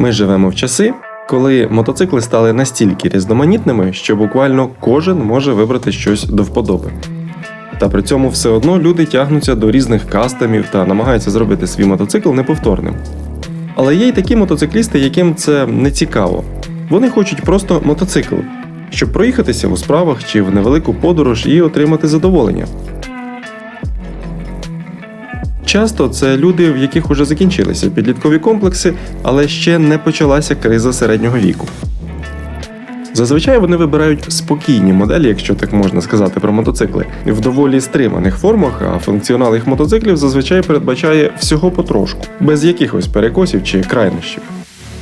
Ми живемо в часи, коли мотоцикли стали настільки різноманітними, що буквально кожен може вибрати щось до вподоби. Та при цьому все одно люди тягнуться до різних кастомів та намагаються зробити свій мотоцикл неповторним. Але є й такі мотоциклісти, яким це не цікаво. Вони хочуть просто мотоцикл, щоб проїхатися у справах чи в невелику подорож і отримати задоволення. Часто це люди, в яких уже закінчилися підліткові комплекси, але ще не почалася криза середнього віку. Зазвичай вони вибирають спокійні моделі, якщо так можна сказати про мотоцикли, в доволі стриманих формах, а функціонал їх мотоциклів зазвичай передбачає всього потрошку, без якихось перекосів чи крайнощів.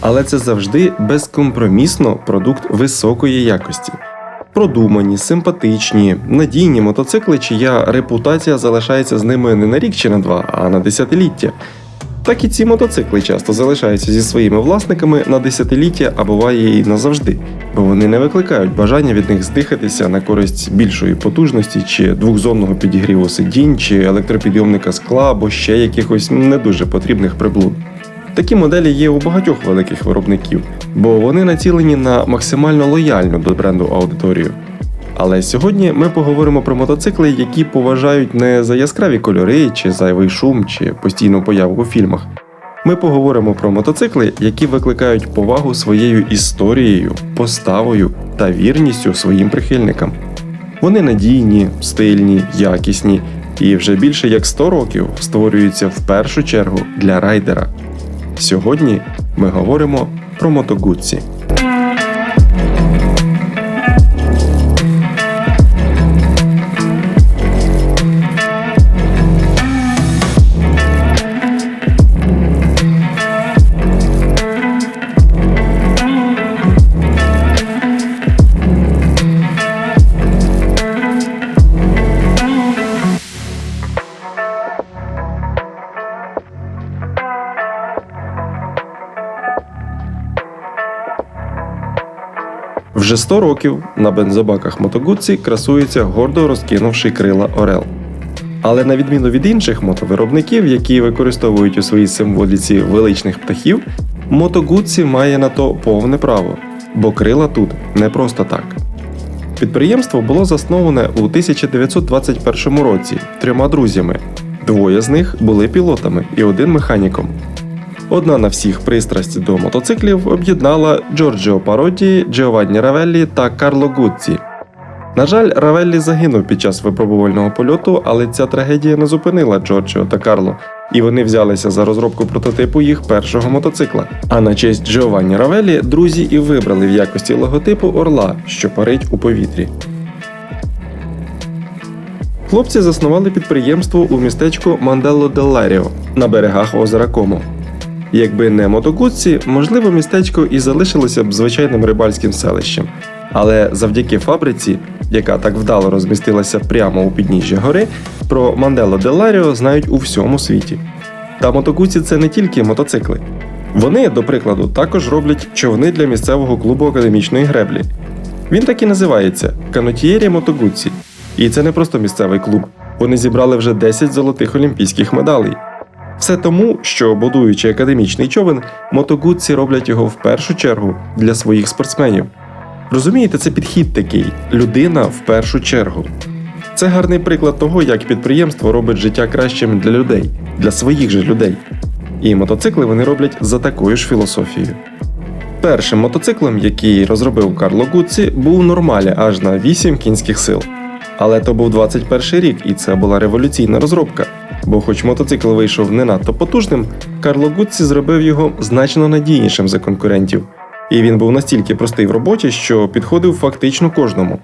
Але це завжди безкомпромісно продукт високої якості. Продумані, симпатичні, надійні мотоцикли, чия репутація залишається з ними не на рік чи на два, а на десятиліття. Так і ці мотоцикли часто залишаються зі своїми власниками на десятиліття, а буває і назавжди, бо вони не викликають бажання від них здихатися на користь більшої потужності чи двохзонного підігріву сидінь, чи електропідйомника скла або ще якихось не дуже потрібних приблуд. Такі моделі є у багатьох великих виробників, бо вони націлені на максимально лояльну до бренду аудиторію. Але сьогодні ми поговоримо про мотоцикли, які поважають не за яскраві кольори, чи зайвий шум, чи постійну появу у фільмах. Ми поговоримо про мотоцикли, які викликають повагу своєю історією, поставою та вірністю своїм прихильникам. Вони надійні, стильні, якісні і вже більше як 100 років створюються в першу чергу для райдера. Сьогодні ми говоримо про мотогудці. Вже 100 років на бензобаках мотогудці красується гордо розкинувши крила Орел. Але на відміну від інших мотовиробників, які використовують у своїй символіці величних птахів, мотогудці має на то повне право, бо крила тут не просто так. Підприємство було засноване у 1921 році трьома друзями. Двоє з них були пілотами і один механіком. Одна на всіх пристрасть до мотоциклів об'єднала Джорджіо Пароді, Джованні Равеллі та Карло Гудці. На жаль, Равеллі загинув під час випробувального польоту, але ця трагедія не зупинила Джорджіо та Карло, і вони взялися за розробку прототипу їх першого мотоцикла. А на честь Джованні Равеллі друзі і вибрали в якості логотипу орла, що парить у повітрі. Хлопці заснували підприємство у містечку Манделло Делларіо на берегах озера Комо. Якби не мотогудці, можливо, містечко і залишилося б звичайним рибальським селищем. Але завдяки фабриці, яка так вдало розмістилася прямо у підніжжі гори, про Мандело Деларіо знають у всьому світі. Та мотогудці це не тільки мотоцикли. Вони, до прикладу, також роблять човни для місцевого клубу академічної греблі. Він так і називається Канотієрі Мотогудці. І це не просто місцевий клуб. Вони зібрали вже 10 золотих олімпійських медалей. Все тому, що будуючи академічний човен, мотогудці роблять його в першу чергу для своїх спортсменів. Розумієте, це підхід такий людина в першу чергу. Це гарний приклад того, як підприємство робить життя кращим для людей, для своїх же людей. І мотоцикли вони роблять за такою ж філософією. Першим мотоциклом, який розробив Карло Гуцці, був нормалі аж на 8 кінських сил. Але то був 21 рік, і це була революційна розробка. Бо, хоч мотоцикл вийшов не надто потужним, Карло Гуцці зробив його значно надійнішим за конкурентів, і він був настільки простий в роботі, що підходив фактично кожному.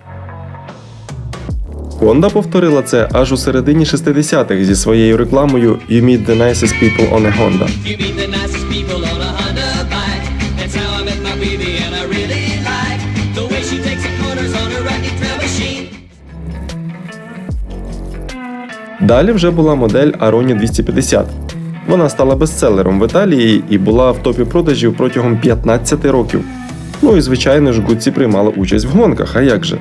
Honda повторила це аж у середині 60-х зі своєю рекламою You meet the nicest people on a Honda. Далі вже була модель Aroni 250. Вона стала бестселером в Італії і була в топі продажів протягом 15 років. Ну і звичайно ж Гудці приймала участь в гонках, а як же?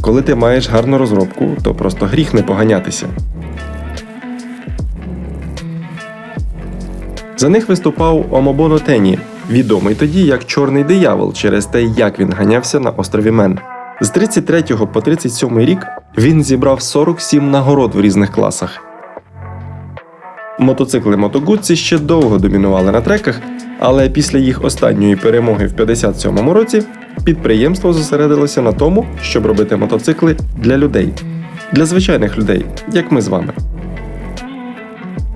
Коли ти маєш гарну розробку, то просто гріх не поганятися. За них виступав Омобоно Тені, відомий тоді як Чорний диявол через те, як він ганявся на острові Мен. З 33 по 37 рік він зібрав 47 нагород в різних класах. Мотоцикли Мотогуцці ще довго домінували на треках, але після їх останньої перемоги в 57-му році підприємство зосередилося на тому, щоб робити мотоцикли для людей, для звичайних людей, як ми з вами.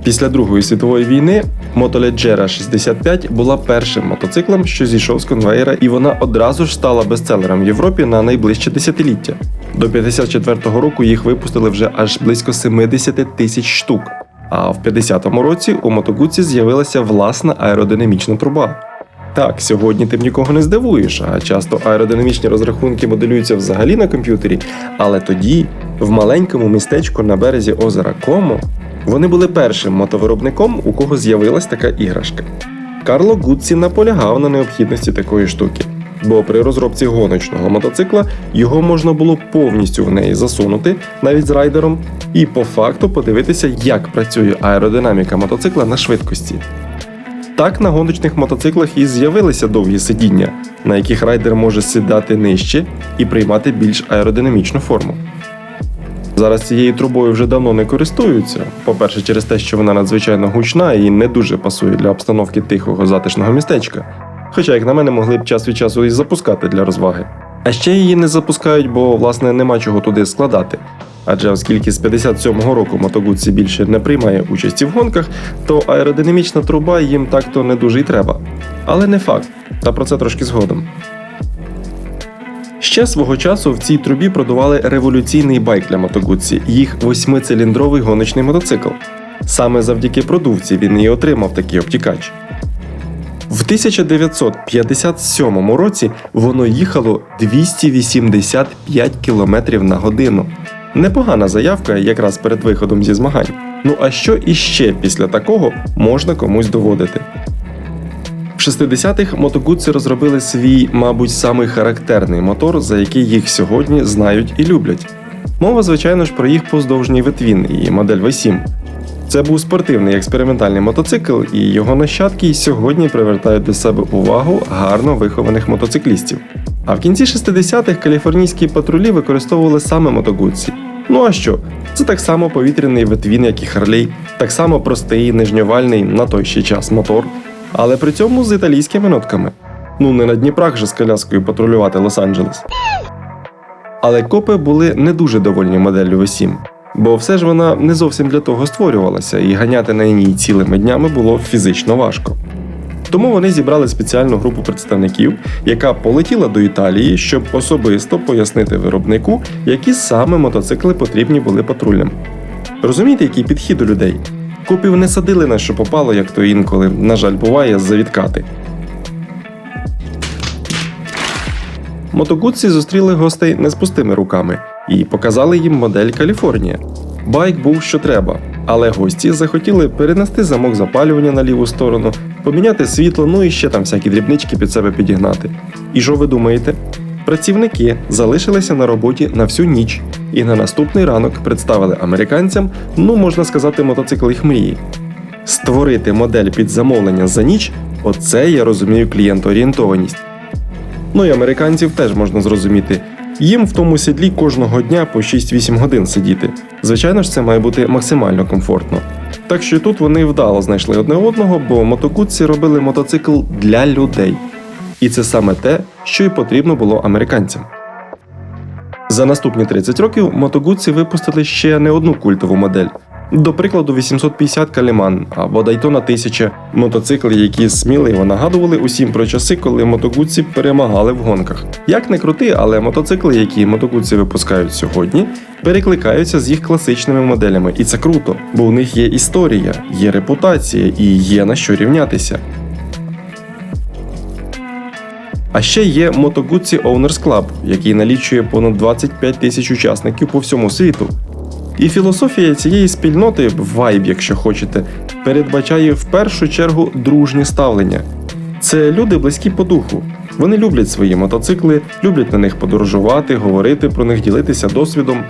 Після Другої світової війни Мотоледжера 65 була першим мотоциклом, що зійшов з конвейера, і вона одразу ж стала бестселером в Європі на найближче десятиліття. До 54-го року їх випустили вже аж близько 70 тисяч штук. А в 50-му році у мотогуці з'явилася власна аеродинамічна труба. Так, сьогодні ти нікого не здивуєш, а часто аеродинамічні розрахунки моделюються взагалі на комп'ютері. Але тоді, в маленькому містечку на березі озера Комо, вони були першим мотовиробником, у кого з'явилась така іграшка. Карло Гуцці наполягав на необхідності такої штуки, бо при розробці гоночного мотоцикла його можна було повністю в неї засунути, навіть з райдером, і по факту подивитися, як працює аеродинаміка мотоцикла на швидкості. Так на гоночних мотоциклах і з'явилися довгі сидіння, на яких райдер може сідати нижче і приймати більш аеродинамічну форму. Зараз цією трубою вже давно не користуються. По-перше, через те, що вона надзвичайно гучна і не дуже пасує для обстановки тихого затишного містечка. Хоча, як на мене, могли б час від часу і запускати для розваги. А ще її не запускають, бо власне нема чого туди складати. Адже оскільки з 57-го року мотогуці більше не приймає участі в гонках, то аеродинамічна труба їм так-то не дуже й треба. Але не факт, та про це трошки згодом. Ще свого часу в цій трубі продавали революційний байк для мотогуці, їх восьмициліндровий гоночний мотоцикл. Саме завдяки продувці він і отримав такий обтікач. В 1957 році воно їхало 285 км на годину. Непогана заявка якраз перед виходом зі змагань. Ну а що іще після такого можна комусь доводити? В 60-х мотогуци розробили свій, мабуть, самий характерний мотор, за який їх сьогодні знають і люблять. Мова, звичайно ж, про їх поздовжній витвін і модель V7. Це був спортивний експериментальний мотоцикл, і його нащадки сьогодні привертають до себе увагу гарно вихованих мотоциклістів. А в кінці 60-х каліфорнійські патрулі використовували саме мотогуці. Ну а що? Це так само повітряний ветвін, як і Харлей, так само простий, нижньовальний на той ще час мотор, але при цьому з італійськими нотками. Ну не на Дніпрах же з коляскою патрулювати Лос-Анджелес. Але копи були не дуже довольні моделлю V7, бо все ж вона не зовсім для того створювалася, і ганяти на ній цілими днями було фізично важко. Тому вони зібрали спеціальну групу представників, яка полетіла до Італії, щоб особисто пояснити виробнику, які саме мотоцикли потрібні були патрульним. Розумієте, який підхід у людей? Копів не садили на що попало, як то інколи, на жаль, буває з-за відкати. Мотогудці зустріли гостей не з пустими руками і показали їм модель Каліфорнія. Байк був що треба, але гості захотіли перенести замок запалювання на ліву сторону, поміняти світло, ну і ще там всякі дрібнички під себе підігнати. І що ви думаєте? Працівники залишилися на роботі на всю ніч і на наступний ранок представили американцям, ну можна сказати, мотоцикл їх мрії. Створити модель під замовлення за ніч оце я розумію клієнтоорієнтованість. Ну і американців теж можна зрозуміти. Їм в тому сідлі кожного дня по 6-8 годин сидіти. Звичайно ж, це має бути максимально комфортно. Так що тут вони вдало знайшли одне одного, бо мотокутці робили мотоцикл для людей. І це саме те, що й потрібно було американцям. За наступні 30 років мотогуці випустили ще не одну культову модель. До прикладу, 850 Каліман або Дайтона 1000 мотоцикли, які сміливо нагадували усім про часи, коли мотогуці перемагали в гонках. Як не крути, але мотоцикли, які мотогуці випускають сьогодні, перекликаються з їх класичними моделями, і це круто, бо у них є історія, є репутація і є на що рівнятися. А ще є Moto Guzzi Owners Club, який налічує понад 25 тисяч учасників по всьому світу. І філософія цієї спільноти, вайб, якщо хочете, передбачає в першу чергу дружнє ставлення. Це люди близькі по духу. Вони люблять свої мотоцикли, люблять на них подорожувати, говорити про них, ділитися досвідом.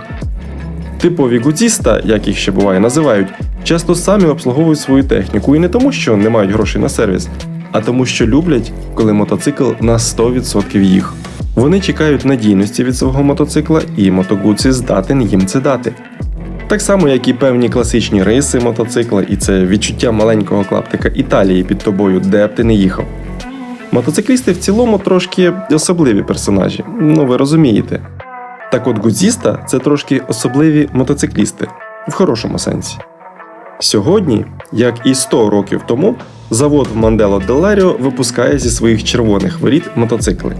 Типові гуціста, як їх ще буває називають, часто самі обслуговують свою техніку і не тому, що не мають грошей на сервіс, а тому, що люблять, коли мотоцикл на 100% їх. Вони чекають надійності від свого мотоцикла, і мотогуці здатен їм це дати. Так само, як і певні класичні риси мотоцикла, і це відчуття маленького клаптика Італії під тобою, де б ти не їхав. Мотоциклісти в цілому трошки особливі персонажі, ну ви розумієте. Так от гудзіста це трошки особливі мотоциклісти в хорошому сенсі. Сьогодні, як і 100 років тому, завод Мандело Деларіо випускає зі своїх червоних воріт мотоцикли.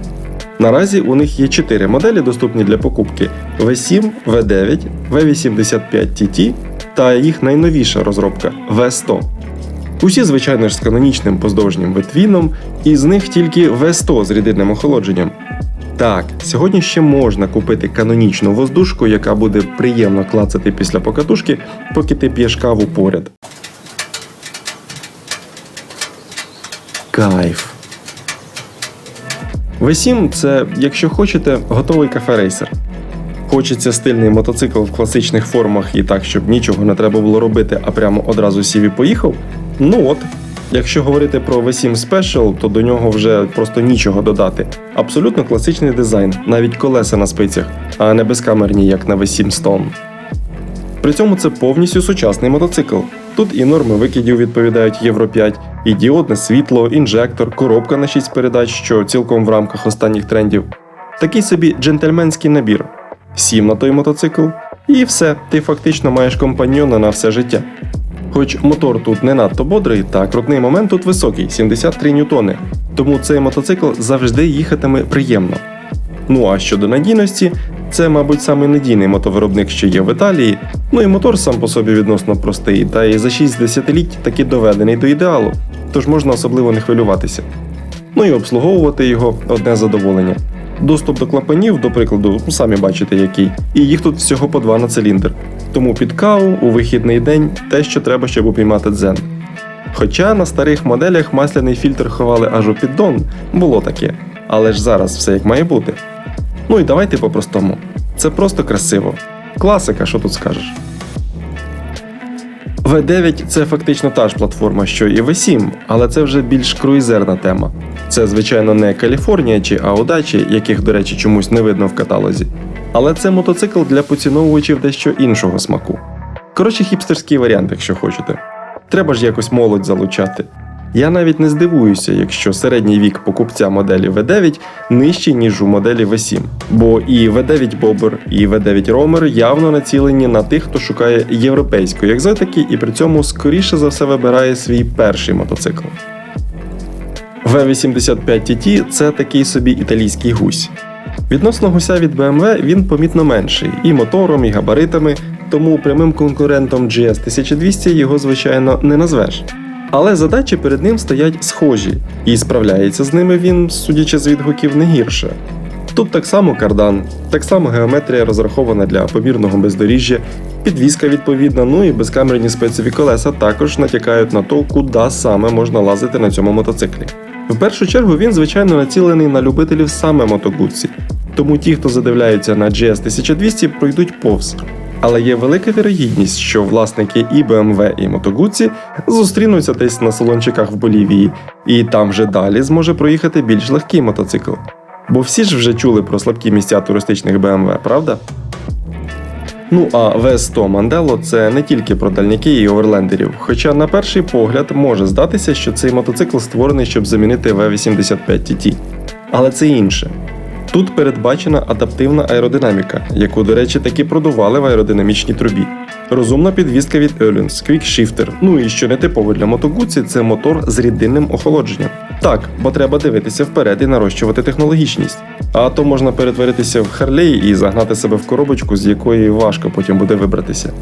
Наразі у них є 4 моделі, доступні для покупки: V7, V9, V85 TT та їх найновіша розробка V100. Усі, звичайно ж, з канонічним поздовжнім ветвіном, і з них тільки V100 з рідинним охолодженням. Так, сьогодні ще можна купити канонічну воздушку, яка буде приємно клацати після покатушки, поки ти п'єш каву поряд. Кайф. V7 це, якщо хочете, готовий кафе-рейсер. Хочеться стильний мотоцикл в класичних формах і так, щоб нічого не треба було робити, а прямо одразу сів і поїхав. Ну от, якщо говорити про V7 Special, то до нього вже просто нічого додати. Абсолютно класичний дизайн, навіть колеса на спицях, а не безкамерні, як на V7 Stone. При цьому це повністю сучасний мотоцикл. Тут і норми викидів відповідають Євро 5, і діодне світло, інжектор, коробка на 6 передач, що цілком в рамках останніх трендів. Такий собі джентльменський набір. Сім на той мотоцикл, і все, ти фактично маєш компаньйона на все життя. Хоч мотор тут не надто бодрий, та крутний момент тут високий 73 ньютони, тому цей мотоцикл завжди їхатиме приємно. Ну а щодо надійності, це, мабуть, самий надійний мотовиробник, що є в Італії. Ну і мотор сам по собі відносно простий, та і за 6 десятиліть таки доведений до ідеалу, тож можна особливо не хвилюватися. Ну і обслуговувати його одне задоволення. Доступ до клапанів, до прикладу, ну, самі бачите який, і їх тут всього по два на циліндр. Тому під каву у вихідний день те, що треба, щоб упіймати дзен. Хоча на старих моделях масляний фільтр ховали аж у піддон, було таке, але ж зараз все як має бути. Ну і давайте по-простому. Це просто красиво. Класика, що тут скажеш. V9 це фактично та ж платформа, що і V7, але це вже більш круїзерна тема. Це, звичайно, не Каліфорнія чи Аудачі, яких, до речі, чомусь не видно в каталозі. Але це мотоцикл для поціновувачів дещо іншого смаку. Коротше, хіпстерський варіант, якщо хочете. Треба ж якось молодь залучати. Я навіть не здивуюся, якщо середній вік покупця моделі V9 нижчий, ніж у моделі V7. Бо і V9 Bobber, і V9 Romer явно націлені на тих, хто шукає європейської екзотики і при цьому скоріше за все вибирає свій перший мотоцикл. V85 TT це такий собі італійський гусь. Відносно гуся від BMW він помітно менший і мотором, і габаритами, тому прямим конкурентом GS 1200 його, звичайно, не назвеш. Але задачі перед ним стоять схожі, і справляється з ними він, судячи з відгуків, не гірше. Тут так само кардан, так само геометрія розрахована для помірного бездоріжжя, підвізка відповідна, ну і безкамерні спецові колеса також натякають на то, куди саме можна лазити на цьому мотоциклі. В першу чергу він, звичайно, націлений на любителів саме мотогудці, тому ті, хто задивляються на GS 1200, пройдуть повз. Але є велика вірогідність, що власники і BMW, і Мотогуці зустрінуться десь на салончиках в Болівії, і там вже далі зможе проїхати більш легкий мотоцикл. Бо всі ж вже чули про слабкі місця туристичних BMW, правда? Ну а V100 Мандело це не тільки про дальняки і оверлендерів, хоча на перший погляд може здатися, що цей мотоцикл створений, щоб замінити V85 TT. Але це інше. Тут передбачена адаптивна аеродинаміка, яку, до речі, таки продували в аеродинамічній трубі. Розумна підвізка від Öhlins, квікшифтер. Ну і що не типово для мотогуці, це мотор з рідинним охолодженням. Так, бо треба дивитися вперед і нарощувати технологічність. А то можна перетворитися в Харлей і загнати себе в коробочку, з якої важко потім буде вибратися.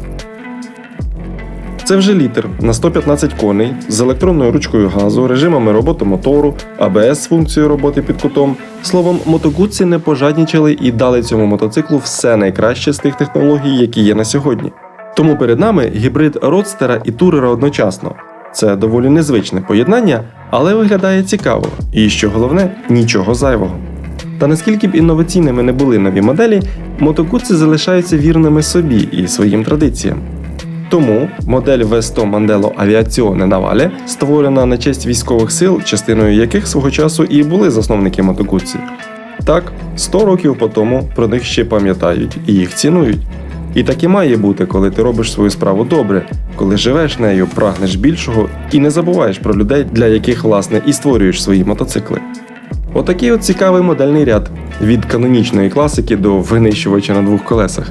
Це вже літер на 115 коней з електронною ручкою газу, режимами роботи мотору, АБС з функцією роботи під кутом. Словом, мотогудці не пожаднічали і дали цьому мотоциклу все найкраще з тих технологій, які є на сьогодні. Тому перед нами гібрид родстера і турера одночасно. Це доволі незвичне поєднання, але виглядає цікаво, і що головне, нічого зайвого. Та наскільки б інноваційними не були нові моделі, мотогудці залишаються вірними собі і своїм традиціям. Тому модель V100 Mandello Aviazione Navale створена на честь військових сил, частиною яких свого часу і були засновники мотокуці. Так, 100 років по тому про них ще пам'ятають і їх цінують. І так і має бути, коли ти робиш свою справу добре, коли живеш нею, прагнеш більшого і не забуваєш про людей, для яких власне і створюєш свої мотоцикли. Отакий от цікавий модельний ряд від канонічної класики до винищувача на двох колесах.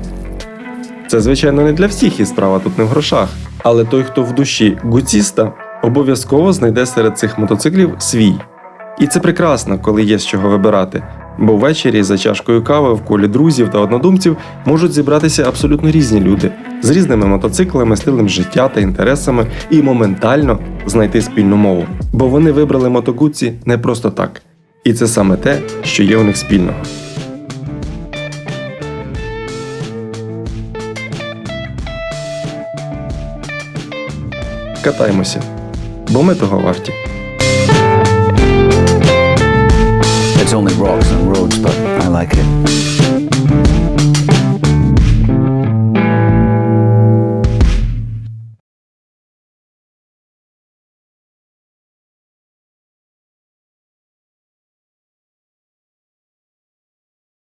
Це, звичайно, не для всіх і справа тут не в грошах. Але той, хто в душі гуціста, обов'язково знайде серед цих мотоциклів свій. І це прекрасно, коли є з чого вибирати. Бо ввечері за чашкою кави в колі друзів та однодумців можуть зібратися абсолютно різні люди з різними мотоциклами, стилем життя та інтересами і моментально знайти спільну мову. Бо вони вибрали мотогуці не просто так. І це саме те, що є у них спільного. Катаймося, бо ми того варті. It's only rocks and roads, but I like it.